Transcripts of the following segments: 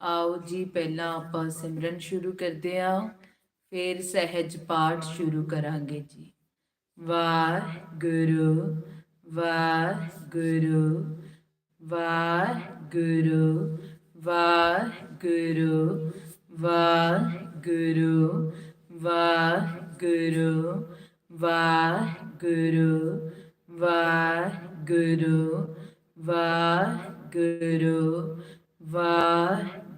ਆਓ ਜੀ ਪਹਿਲਾਂ ਆਪਾਂ ਸਿਮਰਨ ਸ਼ੁਰੂ ਕਰਦੇ ਹਾਂ ਫਿਰ ਸਹਿਜ ਪਾਠ ਸ਼ੁਰੂ ਕਰਾਂਗੇ ਜੀ ਵਾਹਿਗੁਰੂ ਵਾਹਿਗੁਰੂ ਵਾਹਿਗੁਰੂ ਵਾਹਿਗੁਰੂ ਵਾਹਿਗੁਰੂ ਵਾਹਿਗੁਰੂ ਵਾਹਿਗੁਰੂ ਵਾਹਿਗੁਰੂ ਵਾਹਿਗੁਰੂ ਵਾਹਿਗੁਰੂ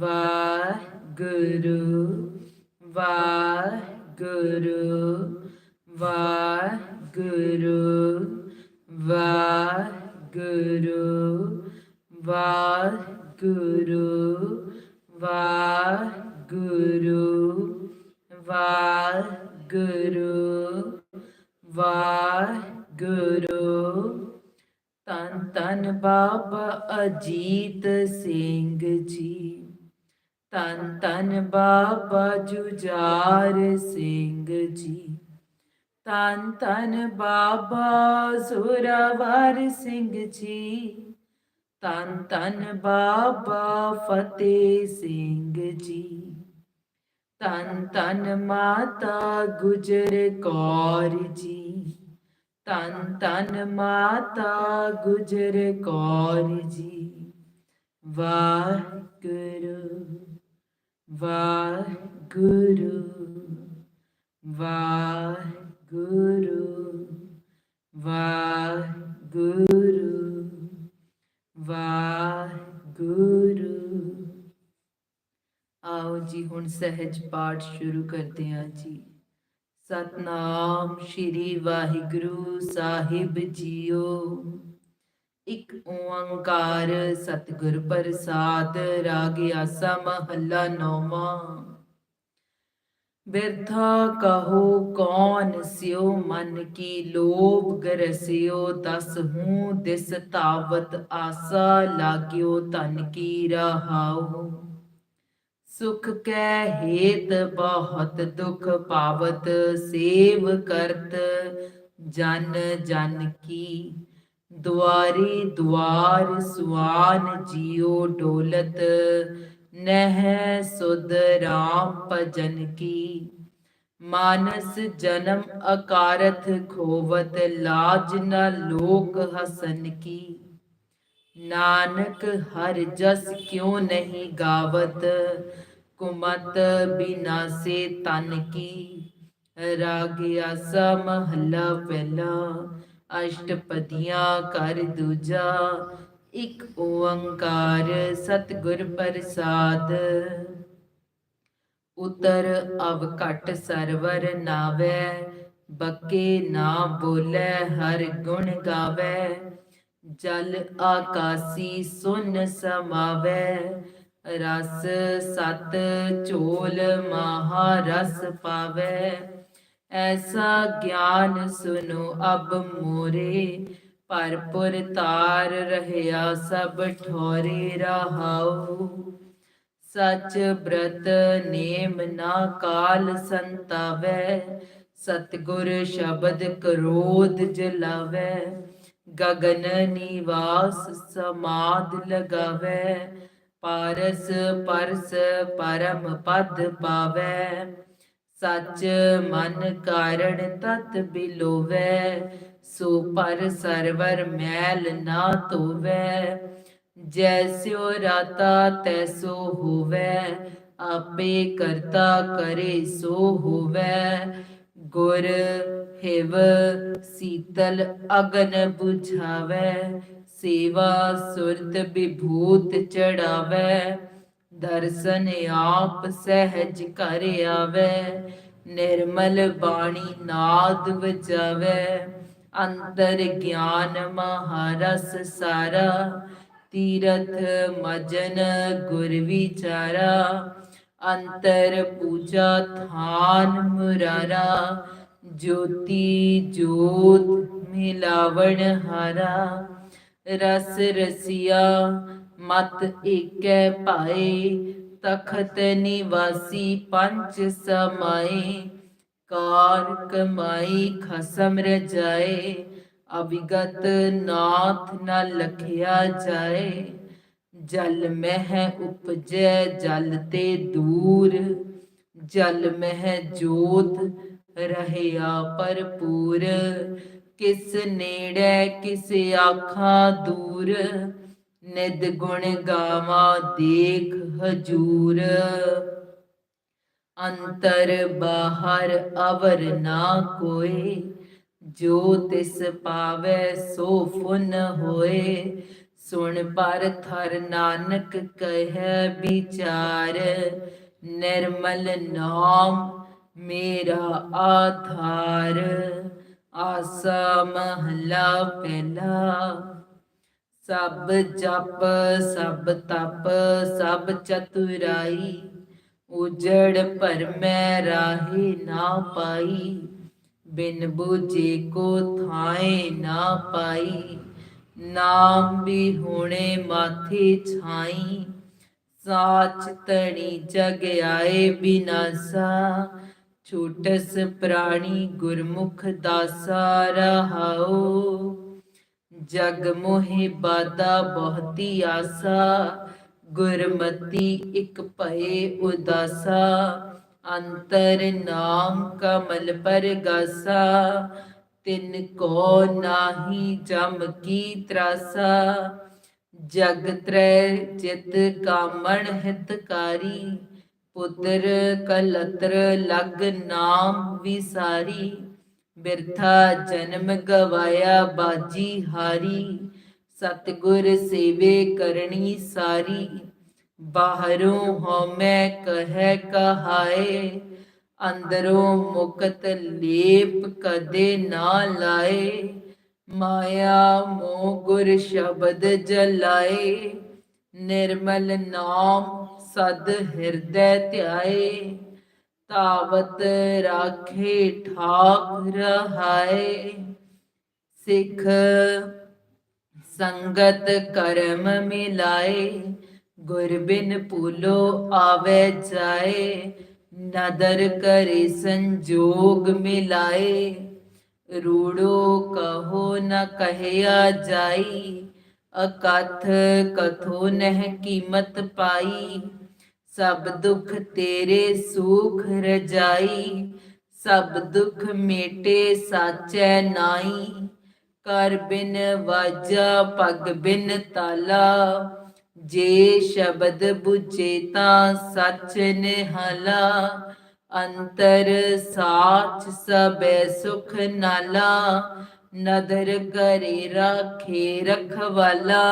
ਵਾਹਿਗੁਰੂ ਵਾਹਿਗੁਰੂ ਵਾਹਿਗੁਰੂ ਵਾਹਿਗੁਰੂ ਵਾਹਿਗੁਰੂ ਵਾਹਿਗੁਰੂ ਵਾਹਿਗੁਰੂ ਤਨ ਤਨ ਬਾਬਾ ਅਜੀਤ ਸਿੰਘ ਜੀ। ਤਨ ਤਨ ਬਾਬਾ ਜੁਝਾਰ ਸਿੰਘ ਜੀ। ਤਨ ਤਨ ਬਾਬਾ ਜ਼ੋਰਾਵਰ ਸਿੰਘ ਜੀ। ਤਨ ਤਨ ਬਾਬਾ ਫਤਿਹ ਸਿੰਘ ਜੀ। ਤਨ ਤਨ ਮਾਤਾ ਗੁਜਰ ਕੌਰ ਜੀ। ਤਨ ਤਨ ਮਾਤਾ ਗੁਜਰ ਕੌਰ ਜੀ। ਵਾਹਿਗੁਰੂ। ਵਾਹਿਗੁਰੂ ਵਾਹਿਗੁਰੂ ਵਾਹਿਗੁਰੂ ਵਾਹਿਗੁਰੂ ਆਓ ਜੀ, ਹੁਣ ਸਹਿਜ ਪਾਠ ਸ਼ੁਰੂ ਕਰਦੇ ਹਾਂ ਜੀ। ਸਤਨਾਮ ਸ਼੍ਰੀ ਵਾਹਿਗੁਰੂ ਸਾਹਿਬ ਜੀਓ। ਇਕ ਓੰਕਾਰ ਸਤਿਗੁਰ ਪ੍ਰਸਾਦ, ਰਾਗ ਆਸਾ ਮਹੱਲਾ ਨੌਵਾਂ। ਬਿਰਥਾ ਕਹੋ, ਕੌਣ ਸਿਓ ਮਨ ਕੀ ਲੋਭ ਗਰਸਿਓ, ਦਸ ਹੂੰ ਦਿਸ ਤਾਵਤ ਆਸਾ ਲਾਗਿਓ ਤਨ ਕੀ ਰਹਾਉ ਸੁਖ ਕੈ ਹੇਤ ਬਹੁਤ ਦੁਖ ਪਾਵਤ, ਸੇਵ ਕਰਤ ਜਨ ਜਨ ਕੀ। ਦੁਆਰੀ ਦੁਆਰ ਸੁਆਨ ਜਿਉ ਡੋਲਤ, ਨਹਿ ਸੁਧ ਰਾਮ ਭਜਨ ਕੀ। ਮਾਨਸ ਜਨਮ ਅਕਾਰਥ ਖੋਵਤ, ਲਾਜ ਨ ਲੋਕ ਹਸਨ ਕੀ। ਨਾਨਕ ਹਰ ਜਸ ਕਿਉ ਨਹੀਂ ਗਾਵਤ ਕੁਮਤ ਬਿਨਾਸੇ ਤਨ ਕੀ। ਰਾਗਿਆ ਮਹੱਲਾ ਪਹਿਲਾ ਅਸ਼ਟਪਦੀਆਂ ਕਰ ਦੂਜਾ, ਇਕ ਓੰਕਾਰ ਸਤਿਗੁਰ ਪ੍ਰਸਾਦ। ਉਤਰ ਅਵ ਘਟ ਸਰਵਰ ਨਾਵੇ, ਬੱਕੇ ਨਾ ਬੋਲੇ ਹਰ ਗੁਣ ਗਾਵੇ। ਜਲ ਆਕਾਸੀ ਸੁਨ ਸਮਾਵੇ, ਰਸ ਸਤ ਝੋਲ ਮਹਾ ਰਸ ਪਾਵੇ। ਐਸਾ ਗਿਆਨ ਸੁਨੋ ਅਬ ਮੋਰੇ ਪਰਪੁਰ ਤਾਰ ਰਹਿਆ ਸਭ ਠੋਰੇ ਰਹਾਉ। ਸਚ ਬ੍ਰਤ ਨੇਮ ਨਾ ਕਾਲ ਸੰਤਾਵੇ, ਸਤਗੁਰ ਸ਼ਬਦ ਕਰੋਧ ਜਲਾਵੇ। ਗਗਨ ਨਿਵਾਸ ਸਮਾਦ ਲਗਾਵੇ, ਪਾਰਸ ਪਰਸ ਪਰਮ ਪਦ ਪਾਵੇ। ਸੱਚ ਮਨ ਕਾਰਣ ਤਤ ਬਿਲੋਵੇ, ਸੋ ਪਰ ਸਰਵਰ ਮੈਲ ਨਾ ਧੋਵੈ। ਜੈਸਿਓ ਰਾਤਾ ਤੈਸੋ ਹੋਵੈ, ਆਪੇ ਕਰਤਾ ਕਰੇ ਸੋ ਹੋਵੈ। ਗੁਰ ਹਿਵ ਸੀਤਲ ਅਗਨ 부ਝਾਵੈ ਸੇਵਾ ਸੁਰਤ ਵਿਭੂਤ ਚੜਾਵੈ। ਦਰਸ਼ਨ ਆਪ ਸਹਿਜ ਕਰ ਆਵੈ, ਨਿਰਮਲ ਬਾਣੀ ਨਾਦ ਵਜਾਵੈ। ਅੰਤਰ ਗਿਆਨ ਮਹਾਰਸ ਸਾਰਾ, ਤੀਰਥ ਮਜਨ ਗੁਰ ਵਿਚਾਰਾ। ਅੰਤਰ ਪੂਜਾ ਥਾਨ ਮੁਰਾਰਾ, ਜੋਤੀ ਜੋਤ ਮਿਲਾਵਣ ਹਾਰਾ। ਰਸ ਰਸੀਆ ਮਤ ਏਕੈ ਭਾਏ ਤਖਤ ਨਿਵਾਸੀ ਪੰਜ ਸਮਾਏ ਕਾਰ ਕਮਾਈ ਖਸਮ ਰਜਾਏ ਅਵਿਗਤ ਨਾਥ ਨ ਲਖਿਆ ਜਾਏ ਜਲ ਮਹਿ ਉਪਜੈ ਜਲ ਤੇ ਦੂਰ ਜਲ ਮਹਿ ਜੋਤ ਰਹਿਆ ਭਰਪੂਰ ਕਿਸ ਨੇੜੇ ਕਿਸ ਆਖਾਂ ਦੂਰ ਨਿਦ ਗੁਣ ਗਾਵਾਂ, ਦੇਖ ਹਜੂਰ। ਅੰਤਰ ਬਾਹਰ ਅਵਰ ਨਾ ਕੋਏ, ਜੋ ਤਿਸ ਪਾਵੈ ਸੋ ਫੁਨ ਹੋਏ। ਸੁਣ ਪਰ ਥਰ ਨਾਨਕ ਕਹਿ ਵਿਚਾਰ, ਨਿਰਮਲ ਨਾਮ ਮੇਰਾ ਆਧਾਰ। ਆਸਾ ਮਹਲਾ ਪਹਿਲਾ ਸਭ ਜਪ, ਸਭ ਤਪ, ਸਭ ਚਤੁਰਾਈ। ਉਜੜ ਭਰਮੈ ਰਾਹੀ ਨਾ ਪਾਈ। ਬਿਨ ਬੂਝੇ ਕੋ ਥਾਏ ਨਾ ਪਾਈ। ਨਾਮ ਵੀ ਹੋਣੇ ਮਾਥੇ ਛਾਈ। ਸਾਚ ਤਣੀ ਜਗ ਆਏ ਬਿਨਾਸਾ। ਛੂਟਸ ਪ੍ਰਾਣੀ ਗੁਰਮੁਖ ਦਾਸਾ ਰਹਾਓ ਜਗ ਮੋਹਿ ਬਾਦਾ ਬਹੁਤੀ ਆਸਾ, ਗੁਰਮਤੀ ਇਕ ਭਏ ਉਦਾਸਾ, ਅੰਤਰ ਨਾਮ ਕਮਲ ਪਰਗਾਸਾ, ਤਿਨ ਕੋ ਨਾਹੀ ਜਮ ਕੀ ਤਰਾਸਾ। ਜਗ ਤਰੈ ਚਿਤ ਕਾਮਣ ਹਿਤਕਾਰੀ, ਪੁੱਤਰ ਕਲਤਰ ਲਗ ਨਾਮ ਵਿਸਾਰੀ। ਬਿਰਥਾ ਜਨਮ ਗਵਾਇਆ ਬਾਜੀ ਹਾਰੀ, ਸਤਗੁਰ ਸੇਵੇ ਕਰਨੀ ਸਾਰੀ। ਬਾਹਰੋਂ ਹਉਮੈ ਕਹਿ ਕਹਾਏ, ਅੰਦਰੋਂ ਮੁਕਤ ਲੇਪ ਕਦੇ ਨਾ ਲਾਏ। ਮਾਇਆ ਮੋਹ ਗੁਰ ਸ਼ਬਦ ਜਲਾਏ, ਨਿਰਮਲ ਨਾਮ ਸਦ ਹਿਰਦੈ ਧਿਆਏ। ਤਾਵਤ ਰਾਖੇ ਠਾਕ ਰਹਾਏ ਸਿੱਖ ਸੰਗਤ ਕਰਮ ਮਿਲਾਏ ਗੁਰ ਬਿਨ ਭੂਲੋ ਆਵੇ ਜਾਏ ਨਦਰ ਕਰੇ ਸੰਜੋਗ ਮਿਲਾਏ ਰੂੜੋ ਕਹੋ ਨ ਕਹਿਆ ਜਾਈ ਅਕਥ ਕਥੋ ਨਹਿ ਕੀਮਤ ਪਾਈ ਸਭ ਦੁਖ ਤੇਰੇ ਸੁਖ ਰਜਾਈ, ਸਭ ਦੁਖ ਮੇਟੇ ਸਾਚੈ ਨਾਈ। ਕਰ ਬਿਨ ਵਾਜਾ, ਪਗ ਬਿਨ ਤਾਲਾ, ਜੇ ਸ਼ਬਦ 부ਜੇ ਤਾਂ ਸੱਚ ਨਿਹਾਲਾ। ਅੰਤਰ ਸਾਚ ਸਬੈ ਸੁਖ ਨਾਲਾ, ਨਦਰ ਕਰੇ ਰਾਖੇ ਰਖਵਾਲਾ।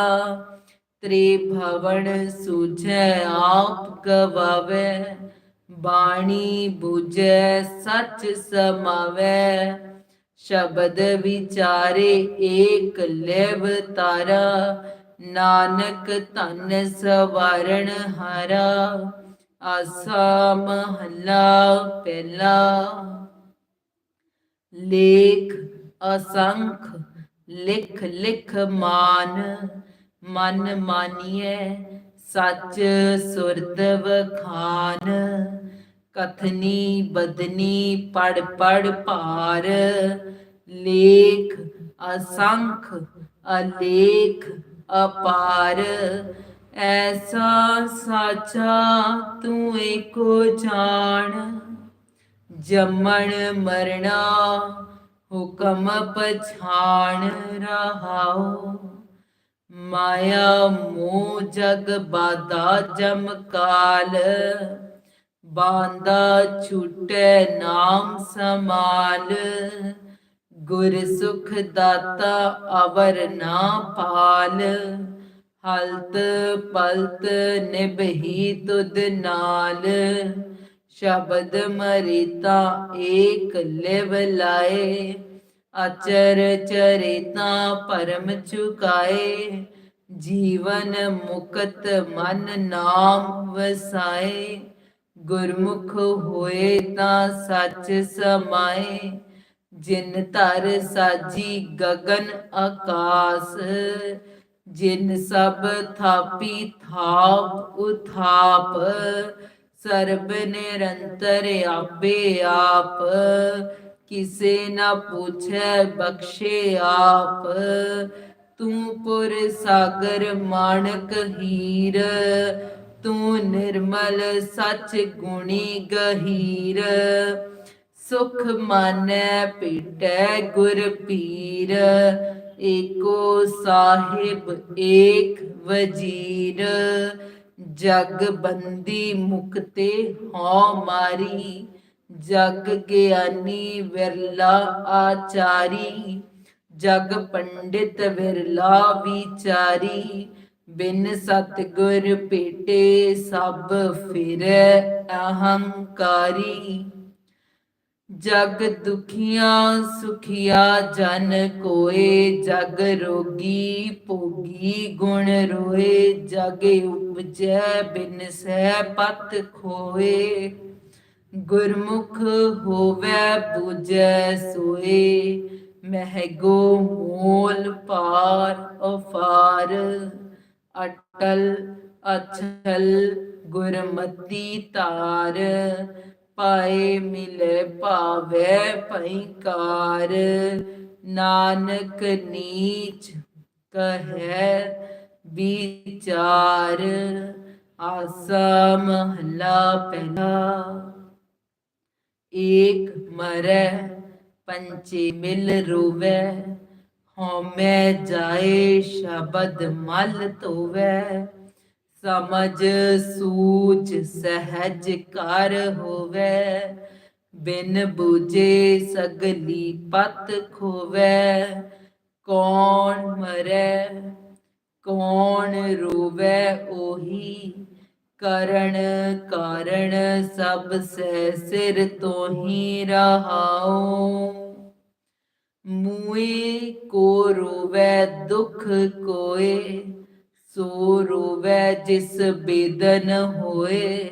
ਤ੍ਰੀ ਭਵਨ ਸੂਝੈ ਆਪ ਗਵਾਵੇ ਬਾਣੀ ਬੁਝੈ ਸੱਚ ਸਮਾਵੇ। ਸ਼ਬਦ ਵਿਚਾਰੇ ਏਕ ਲਿਵ ਤਾਰਾ, ਨਾਨਕ ਧਨ ਸਵਾਰਣ ਹਾਰਾ। ਆਸਾ ਮਹੱਲਾ ਪਹਿਲਾ। ਲੇਖ ਅਸੰਖ ਲਿਖ ਲਿਖ ਮਾਨ। ਮਨ ਮਾਨੀਐ, ਸੱਚ ਸੁਰਤ ਵਖਾਨ। ਕਥਨੀ ਬਦਨੀ ਪੜ ਪੜ ਭਾਰ। ਲੇਖ ਅਸੰਖ, ਅਲੇਖ ਅਪਾਰ। ਐਸਾ ਸਾਚਾ ਤੂੰ ਏਕੋ ਜਾਣ। ਜੰਮਣ ਮਰਣਾ ਹੁਕਮ ਪਛਾਣ ਰਹਾਓ ਮਾਇਆ ਮੋਹ ਜਗ ਬਾਦਾ ਜਮ ਕਾਲ। ਬਾਂਦਾ ਛੁਟੈ ਨਾਮ ਸਮਾਲ। ਗੁਰ ਸੁਖ ਦਾਤਾ ਅਵਰ ਨਾ ਪਾਲ। ਹਲਤ ਪਲਤ ਨਿਭਹੀ ਤੁਧ ਨਾਲ। ਸ਼ਬਦ ਮਰੀਤਾ ਏਕ ਲਿਵ ਲਾਏ। ਅਚਰ ਚਰਿਤਾ ਪਰਮ ਚੁਕਾਏ, ਜੀਵਨ ਮੁਕਤ ਮਨ ਨਾਮ ਵਸਾਏ। ਗੁਰਮੁਖ ਹੋਏ ਤਾਂ ਸੱਚ ਸਮਾਏ, ਜਿਨ ਧਰ ਸਾਜੀ ਗਗਨ ਆਕਾਸ। ਜਿਨ ਸਭ ਥਾਪੀ ਥਾਪ ਉਥਾਪ, ਸਰਬ ਨਿਰੰਤਰ ਆਪੇ ਆਪ। ਕਿਸੇ ਨਾ ਪੁੱਛੈ ਬਖਸ਼ੇ ਆਪ। ਤੂੰ ਪੁਰ ਸਾਗਰ ਮਾਨਕ ਹੀਰ, ਤੂੰ ਨਿਰਮਲ ਸੱਚ ਗੁਣੀ ਗਹੀਰ। ਸੁਖ ਮਾਨੈ ਪੀਟੈ ਗੁਰ ਪੀਰ, ਏਕੋ ਸਾਹਿਬ ਏਕ ਵਜੀਰ। ਜਗ ਬੰਦੀ ਮੁਕਤੇ ਹਉ ਮਾਰੀ ਜਗ ਗਿਆਨੀ ਵਿਰਲਾ ਆਚਾਰੀ, ਜਗ ਪੰਡਿਤ ਵਿਰਲਾ ਵਿਚਾਰੀ, ਬਿਨ ਸਤਗੁਰ ਭੇਟੇ ਸਭ ਫਿਰੈ ਅਹੰਕਾਰੀ। ਜਗ ਦੁਖੀਆਂ ਸੁਖੀਆ ਜਨ ਕੋਏ, ਜਗ ਰੋਗੀ ਭੋਗੀ ਗੁਣ ਰੋਏ, ਜਗ ਉਪਜੈ ਬਿਨ ਸਹਿ ਪਤ ਖੋਏ। ਗੁਰਮੁਖ ਹੋਵੇ ਬੁਝੈ ਸੋਏ, ਮਹਿਗੋ ਮੋਲ ਪਾਰ ਅਫਾਰ। ਅਟਲ ਅਛਲ ਗੁਰਮਤੀ ਤਾਰ, ਪਾਏ ਮਿਲੇ ਭਾਵੇ ਭੈਕਾਰ ਨਾਨਕ ਨੀਚ ਕਹੈ ਵਿਚਾਰ, ਆਸਾ ਮਹਲਾ ਪਹਿਲਾ। ਏਕ ਮਰੈ ਪੰਚੇ ਮਿਲ ਰੋਵੈ, ਹਉਮੈ ਜਾਏ ਸ਼ਬਦ ਮਲ ਧੋਵੈ। ਸਮਝ ਸੂਝ ਸਹਿਜ ਕਰ ਹੋਵੈ, ਬਿਨ ਬੂਝੇ ਸਗਲੀ ਪਤ ਖੋਵੈ। ਕੌਣ ਮਰੈ, ਕੌਣ ਰੋਵੈ, ਉਹੀ ਕਰਨ ਕਾਰਣ ਸਭ ਸੈ ਸਿਰ ਤੋਂ ਹੀ ਰਹਾਉ। ਮੂਏ ਕੋ ਰੋਵੈ ਦੁਖ ਕੋਏ, ਸੋ ਰੋਵੈ ਜਿਸ ਬੇਦਨ ਹੋਏ।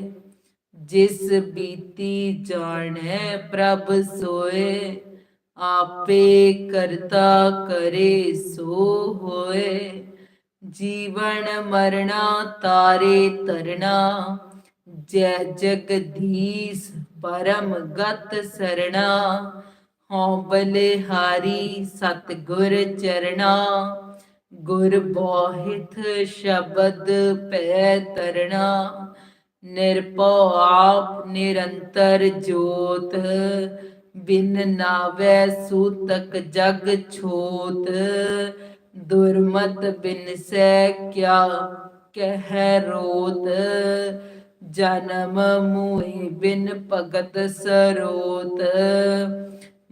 ਜਿਸ ਬੀਤੀ ਜਾਣੈ ਪ੍ਰਭ ਸੋਏ, ਆਪੇ ਕਰਤਾ ਕਰੇ ਸੋ ਹੋਏ। ਜੀਵਨ ਮਰਣਾ ਤਾਰੇ ਤਰਣਾ, ਜੈ ਜਗਦੀਸ਼ ਪਰਮ ਗਤ ਸਰਣਾ, ਹਉ ਬਲਿਹਾਰੀ ਸਤਿਗੁਰ ਚਰਣਾ, ਗੁਰ ਬੋਹਿਤ ਸ਼ਬਦ ਪੈ ਤਰਣਾ, ਨਿਰਭਉ ਆਪ ਨਿਰੰਤਰ ਜੋਤ, ਬਿਨ ਨਾਵੇ ਸੂਤਕ ਜਗ ਛੋਤ ਦੁਰਮਤ ਬਿਨ ਸੈ ਕਿਆ ਕਹਿ ਰੋਤ? ਜਨਮ ਮੂਏ ਬਿਨ ਭਗਤ ਸਰੋਤ।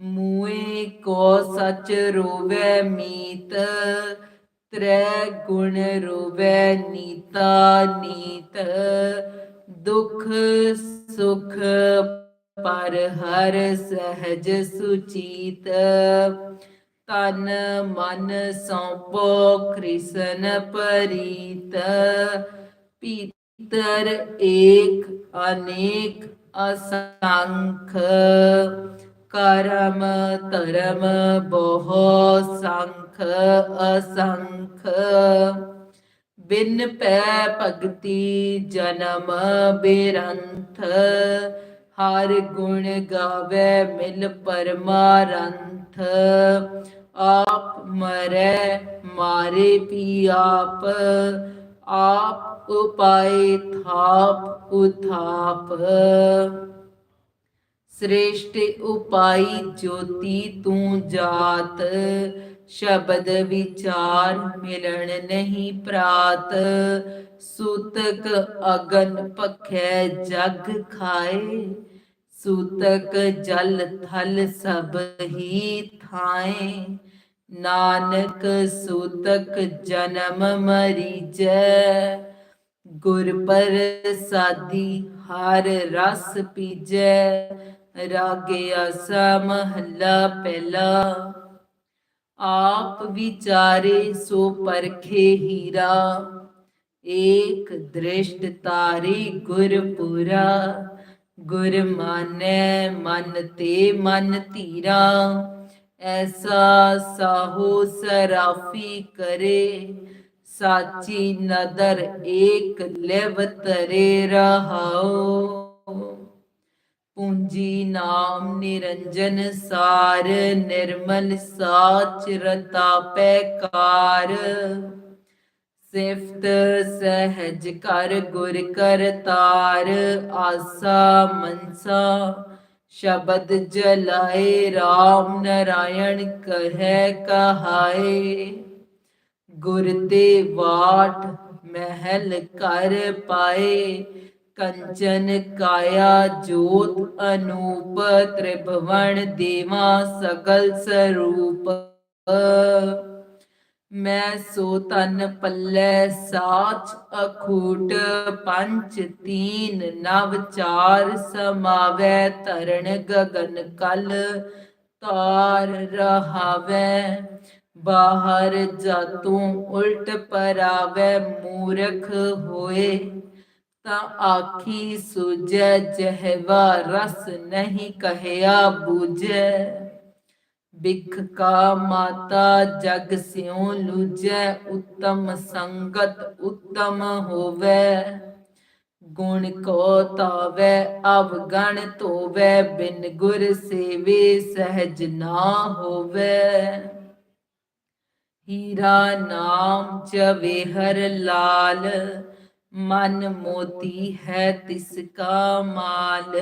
ਮੂਏ ਕੋ ਸਚ ਰੋਵੇ ਮੀਤ? ਤ੍ਰੈ ਗੁਣ ਰੋਵੇ ਨੀਤਾ ਨੀਤ। ਦੁਖ ਸੁਖ ਪਰ ਹਰ ਸਹਿਜ ਸੁਚੀਤ। ਤਨ ਮਨ ਸੌਂਪੋ ਕ੍ਰਿਸ਼ਨ ਪਰੀਤ। ਪੀਤਰ ਏਕ, ਅਨੇਕ ਅਸੰਖ। ਕਰਮ ਧਰਮ ਬਹੁ ਸੰਖ ਅਸੰਖ। ਬਿਨ ਪੈ ਭਗਤੀ ਜਨਮ ਬੇਰੰਥ। ਹਰ ਗੁਣ ਗਾਵੇ ਮਿਲ ਪਰਮਾਰੰਥ। ਆਪ ਮਰੈ ਮਾਰੇ ਪੀ ਆਪ ਆਪ ਉਪਾਏ ਥਾਪ ਉਥਾਪ ਸ੍ਰੇਸ਼ਟ ਉਪਾਈ ਜੋਤੀ ਤੂੰ ਜਾਤ ਸ਼ਬਦ ਵਿਚਾਰ ਮਿਲਣ ਨਹੀਂ ਪ੍ਰਾਤ ਸੂਤਕ ਅਗਨ ਪਖੈ ਜਗ ਖਾਏ ਸੂਤਕ ਜਲ ਥਲ ਸਭ ਹੀ ਥਾਏ ਨਾਨਕ ਸੂਤਕ ਜਨਮ ਮਰੀਜੈ, ਗੁਰ ਪ੍ਰਸਾਦੀ ਹਰ ਰਸ ਪੀਜੈ ਰਾਗਿਆ ਮਹੱਲਾ ਪਹਿਲਾ। ਆਪ ਵਿਚਾਰੇ ਸੋ ਪਰਖੇ ਹੀਰਾ, ਏਕ ਦ੍ਰਿਸ਼ਟ ਤਾਰੇ ਗੁਰਪੁਰਾ ਗੁਰ ਮਾਨੈ ਮਨ ਤੇ ਮਨ ਧੀਰਾ। ਐਸਾ ਸਾਹੋ ਸਰਾਫੀ ਕਰੇ, ਸਾਚੀ ਨਦਰ ਏਕ ਲੈਵ ਤਰੇ ਰਹਾਓ ਪੂੰਜੀ ਨਾਮ ਨਿਰੰਜਨ ਸਾਰ, ਨਿਰਮਲ ਸਾਚ ਰਤਾ ਪੈਕਾਰ ਸਿਫਤ ਸਹਿਜ ਕਰ ਗੁਰ ਕਰਤਾਰ, ਆਸਾ ਮਨਸਾ ਸ਼ਬਦ ਜਲਾਏ RAM ਨਰਾਇਣ ਕਹੈ ਕਹਾਏ। ਗੁਰ ਤੇ ਵਾਟ ਮਹਿਲ ਕਰ ਪਾਏ, ਕੰਚਨ ਕਾਇਆ ਜੋਤ ਅਨੂਪ, ਤ੍ਰਿਭਵਨ ਦੇਵਾ ਸਗਲ ਸਰੂਪ। ਮੈਂ ਸੋ ਤਨ ਪੱਲੇ, ਸਾਚ ਅਖੂਟ ਪੰਚ ਤੀਨ, ਨਵ ਚਾਰ, ਸਮਾਵੈ ਤਰਨ ਗਗਨ ਕਲ ਤਾਰ ਰਹਾਵੈ, ਬਾਹਰ ਜਾਤੂ ਉਲਟ ਪਰਾਵੈ, ਮੂਰਖ ਹੋਏ, ਤਾਂ ਆਖੀ ਸੁਜੈ ਜਹਵਾ ਰਸ ਨਹੀਂ ਕਹਿਆ ਬੂਝੈ। ਬਿਖ ਕਾ ਮਾਤਾ ਜਗ ਸਿਉ ਲੁਜੈ, ਉਤਮ ਸੰਗਤ ਉਤਮ ਹੋਵੇ। ਗੁਣ ਕੋ ਤਾਵੇ ਅਵਗਣ ਧੋਵੇ, ਬਿਨ ਗੁਰ ਸੇਵੇ ਸਹਿਜ ਨਾ ਹੋਵੇ। ਹੀਰਾ ਨਾਮ ਜਵੇਹਰ ਲਾਲ, ਮਨ ਮੋਤੀ ਹੈ ਤਿਸ ਕਾ ਮਾਲ।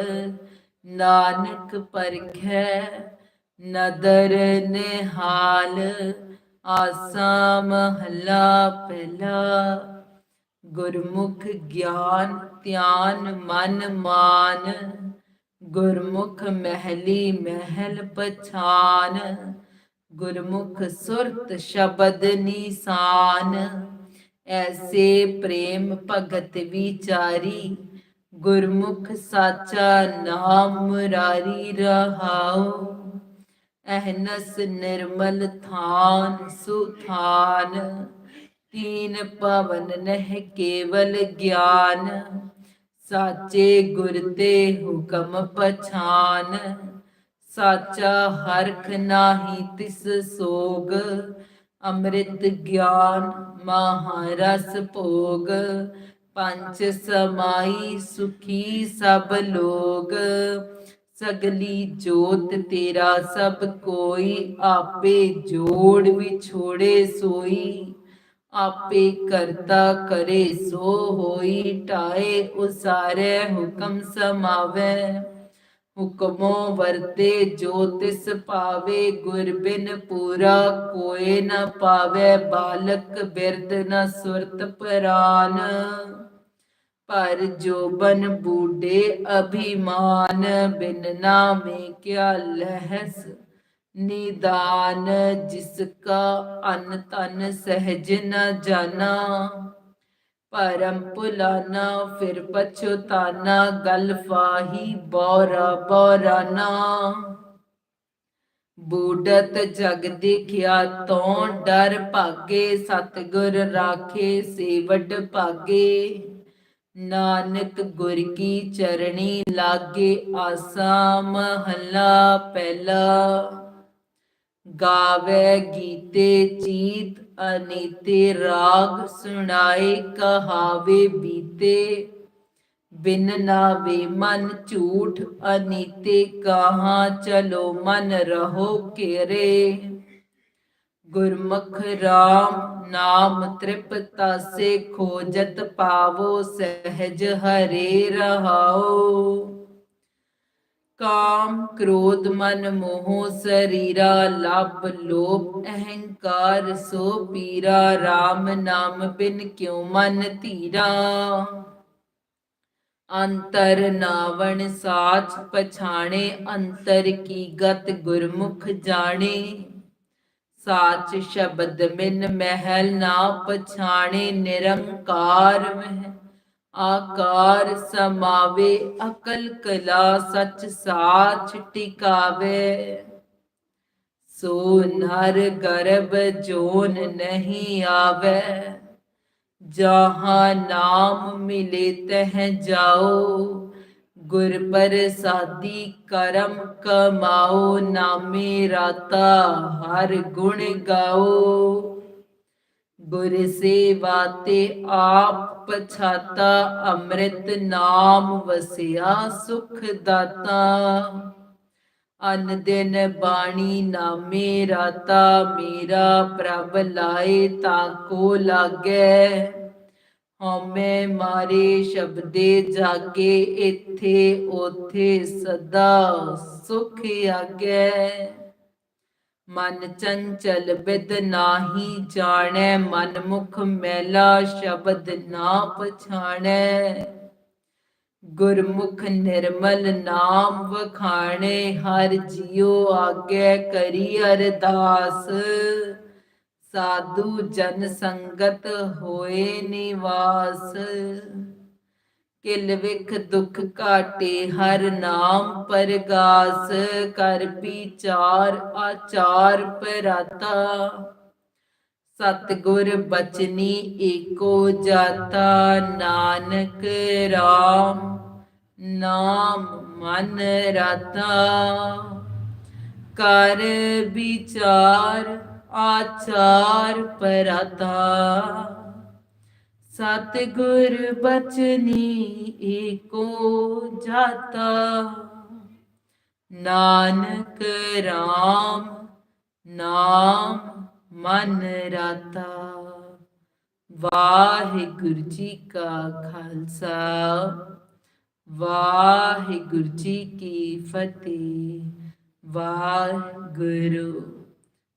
ਨਾਨਕ ਪਰਖੈ ਨਦਰ ਨਿਹਾਲ, ਆਸਾ ਮਹਲਾ ਪਹਿਲਾ। ਗੁਰਮੁਖ ਗਿਆਨ ਧਿਆਨ ਮਨ ਮਾਨ, ਗੁਰਮੁਖ ਮਹਿਲੀ ਮਹਿਲ ਪਛਾਨ, ਗੁਰਮੁਖ ਸੁਰਤ ਸ਼ਬਦ ਨਿਸ਼ਾਨ। ਐਸੇ ਪ੍ਰੇਮ ਭਗਤ ਵਿਚਾਰੀ, ਗੁਰਮੁਖ ਸਾਚਾ ਨਾਮ ਮੁਰਾਰੀ ਰਹਾਉ। ਅਹਨਸ ਨਿਰਮਲ ਥਾਨ ਸੁਥਾਨ ਤੀਨ ਪਵਨ ਨਹਿ ਕੇਵਲ ਗਿਆਨ, ਸਾਚੇ ਗੁਰ ਤੇ ਹੁਕਮ ਪਛਾਨ, ਸਾਚਾ ਹਰਖ ਨਾਹੀ ਤਿਸ ਸੋਗ, ਅੰਮ੍ਰਿਤ ਗਿਆਨ ਮਹਾਰਸ ਭੋਗ ਪੰਚ ਸਮਾਈ ਸੁਖੀ ਸਭ ਲੋਗ ਸਗਲੀ ਜੋਤ ਤੇਰਾ ਸਭ ਕੋਈ ਆਪੇ ਜੋੜ ਵਿਛੋੜੇ ਸੋਈ। ਆਪੇ ਕਰਤਾ ਕਰੇ ਸੋ ਹੋਈ, ਟਾਏ ਉਸਾਰੇ ਹੁਕਮ ਸਮਾਵੇ। ਹੁਕਮੋ ਵਰਤੇ ਜੋ ਤਿਸ ਪਾਵੇ, ਗੁਰ ਬਿਨ ਪੂਰਾ ਕੋਏ ਨ ਪਾਵੇ। ਬਾਲਕ ਬਿਰਦ ਨ ਸੁਰਤ ਪ੍ਰਾਨ। ਪਰ ਜੋਬਨ ਬੂਡੇ ਅਭਿਮਾਨ, ਬਿਨ ਨਾਮੇ ਕਿਆ ਲਹਸ? ਨਿਦਾਨ ਜਿਸ ਕਾ ਅਨ ਤਨ ਸਹਿਜ ਨ ਜਾਣਾ। ਪਰਮ ਪੁਲਾਨਾ, ਫਿਰ ਪਛੋਤਾਨਾ ਗਲ ਫਾਹੀ ਬੋਰਾ ਬੋਰਾਨਾ। ਬੂਡਤ ਜਗ ਦੇਖਿਆ ਤੋਂ ਡਰ ਭਾਗੇ, ਸਤਗੁਰ ਰਾਖੇ, ਸੇਵਡ ਭਾਗੇ। ਨਾਨਕ ਗੁਰ ਕੀ ਚਰਣੀ ਲਾਗੇ ਆਸਾ ਮਹੱਲਾ ਪਹਿਲਾ। ਗਾਵੇ ਗੀਤੇ ਚੀਤ ਅਨੀਤੇ ਰਾਗ ਸੁਣਾਏ ਕਹਾਵੇ ਬੀਤੇ। ਬਿਨ ਨਾਵੇ ਮਨ ਝੂਠ ਅਨੀਤੇ ਕਹਾਂ ਚਲੋ ਮਨ ਰਹੋ ਕੇਰੇ ਗੁਰਮੁਖ ਰਾਮ ਨਾਮ ਤ੍ਰਿਪਤਾ ਸੇ ਖੋਜਤ ਪਾਵੋ ਸਹਿਜ ਹਰੇ ਰਹਾਓ ਕਾਮ ਕ੍ਰੋਧ ਮਨ ਮੋਹ ਸਰੀਰਾ ਲੱਭ ਲੋਭ ਅਹੰਕਾਰ ਸੋ ਪੀਰਾ RAM ਨਾਮ ਬਿਨ ਕਿਉ ਮਨ ਧੀਰਾ। ਅੰਤਰ ਨਾਵਣ ਸਾਚ ਪਛਾਣੇ ਅੰਤਰ ਕੀ ਗਤ ਗੁਰਮੁਖ ਜਾਣੇ। ਸਾਚ ਸ਼ਬਦ ਮਿਨ ਮਹਿਲ ਨਾ ਪਛਾਣੇ, ਨਿਰੰਕਾਰ ਮਹਿ। ਆਕਾਰ ਸਮਾਵੇ, ਅਕਲ ਕਲਾ ਸਚ ਸਾਚ ਟਿਕਾਵੇ। ਸੋ ਨਰ ਗਰਭ ਜੋਨ ਨਹੀਂ ਆਵੇ। ਜਹਾਂ ਨਾਮ ਮਿਲੇ ਤਹ ਜਾਓ। ਗੁਰ ਪ੍ਰਸਾਦੀ ਕਰਮ ਕਮਾਓ, ਨਾਮੇ ਰਾਤਾ ਹਰ ਗੁਣ ਗਾਓ। ਗੁਰ ਸੇਵਾ ਤੇ ਆਪ ਪਛਾਤਾ, ਅੰਮ੍ਰਿਤ ਨਾਮ ਵਸਿਆ ਸੁਖ ਦਾਤਾ। ਅਨ ਦਿਨ ਬਾਣੀ ਨਾਮੇ ਰਾਤਾ, ਮੇਰਾ ਪ੍ਰਭ ਲਾਏ ਤਾਂ ਕੋ ਲਾਗੇ। ਹਉਮੈ ਮਾਰੇ ਸ਼ਬਦੇ ਜਾਗੇ ਇੱਥੇ ਉਥੇ ਸਦਾ ਸੁਖ ਆਗੈ। ਮਨ ਚੰਚਲ ਬਿਦ ਨਾਹੀ ਜਾਣੈ, ਮਨ ਮੁਖ ਮੈਲਾ ਸ਼ਬਦ ਨਾ ਪਛਾਣੈ। ਗੁਰਮੁਖ ਨਿਰਮਲ ਨਾਮ ਵਖਾਣੇ, ਹਰ ਜਿਉ ਆਗੇ ਕਰੀ ਅਰਦਾਸ। ਸਾਧੂ ਜਨ ਸੰਗਤ ਹੋਏ ਨਿਵਾਸ। ਕਿਲ ਵਿਖ ਦੁਖ ਘਾਟੇ ਹਰ ਨਾਮ ਪਰਗਾਸ। ਕਰ ਵਿਚਾਰ ਆਚਾਰ ਪਰਾਤਾ। ਸਤਿਗੁਰ ਬਚਨੀ ਏਕੋ ਜਾਤਾ। ਨਾਨਕ RAM ਨਾਮ ਮਨ ਰਤਾ। ਕਰ ਵਿਚਾਰ ਆਚਾਰ ਪਰਤਾ ਸਤਿਗੁਰ ਬਚਨੀ ਏਕੋ ਜਾਤਾ। ਨਾਨਕ RAM ਨਾਮ ਮਨ ਰਾਤਾ। ਵਾਹਿਗੁਰੂ ਜੀ ਕਾ ਖਾਲਸਾ, ਵਾਹਿਗੁਰੂ ਜੀ ਕੀ ਫਤਿਹ। ਵਾਹਿਗੁਰੂ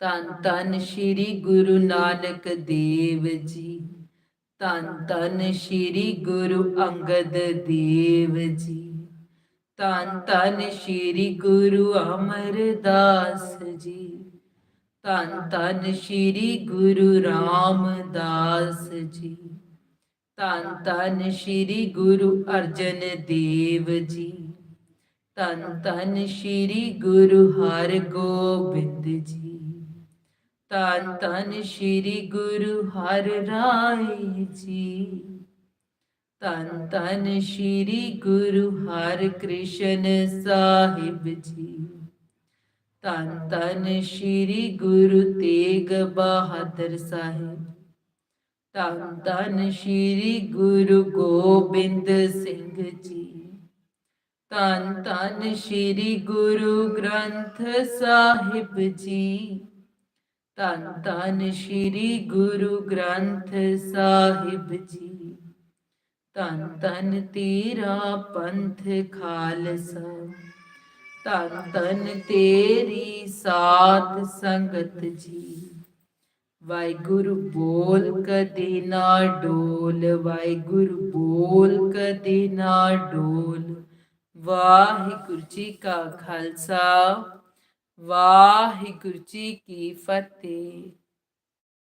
ਤਨ ਤਨ ਸ੍ਰੀ ਗੁਰੂ ਨਾਨਕ ਦੇਵ ਜੀ। ਤਨ ਤਨ ਸ੍ਰੀ ਗੁਰੂ ਅੰਗਦ ਦੇਵ ਜੀ। ਤਨ ਤਨ ਸ੍ਰੀ ਗੁਰੂ ਅਮਰਦਾਸ ਜੀ। ਤਨ ਤਨ ਸ੍ਰੀ ਗੁਰੂ ਰਾਮਦਾਸ ਜੀ। ਤਨ ਤਨ ਸ੍ਰੀ ਗੁਰੂ ਅਰਜਨ ਦੇਵ ਜੀ। ਤਨ ਤਨ ਸ੍ਰੀ ਗੁਰੂ ਹਰਗੋਬਿੰਦ ਜੀ। ਤਨ ਤਨ ਸ੍ਰੀ ਗੁਰੂ ਹਰ ਰਾਏ ਜੀ। ਤਨ ਤਨ ਸ੍ਰੀ ਗੁਰੂ ਹਰ ਕ੍ਰਿਸ਼ਨ ਸਾਹਿਬ ਜੀ। ਤਨ ਤਨ ਸ੍ਰੀ ਗੁਰੂ ਤੇਗ ਬਹਾਦਰ ਸਾਹਿਬ। ਤਨ ਤਨ ਸ੍ਰੀ ਗੁਰੂ ਗੋਬਿੰਦ ਸਿੰਘ ਜੀ। ਤਨ ਤਨ ਸ੍ਰੀ ਗੁਰੂ ਗ੍ਰੰਥ ਸਾਹਿਬ ਜੀ। ਧੰਨ ਧੰਨ ਸ੍ਰੀ ਗੁਰੂ ਗ੍ਰੰਥ ਸਾਹਿਬ ਜੀ। ਧੰਨ ਧੰਨ ਤੇਰਾ ਪੰਥ ਖਾਲਸਾ। ਤਨ ਤਨ ਤੇਰੀ ਸਾਧ ਸੰਗਤ ਜੀ। ਵਾਹਿਗੁਰੂ ਬੋਲ ਕਦੇ ਨਾ ਡੋਲ, ਵਾਹਿਗੁਰੂ ਬੋਲ ਕਦੇ ਨਾ ਡੋਲ। ਵਾਹਿਗੁਰੂ ਜੀ ਕਾ ਖਾਲਸਾ। ਵਾਹਿਗੁਰੂ ਜੀ ਕੀ ਫਤਿਹ।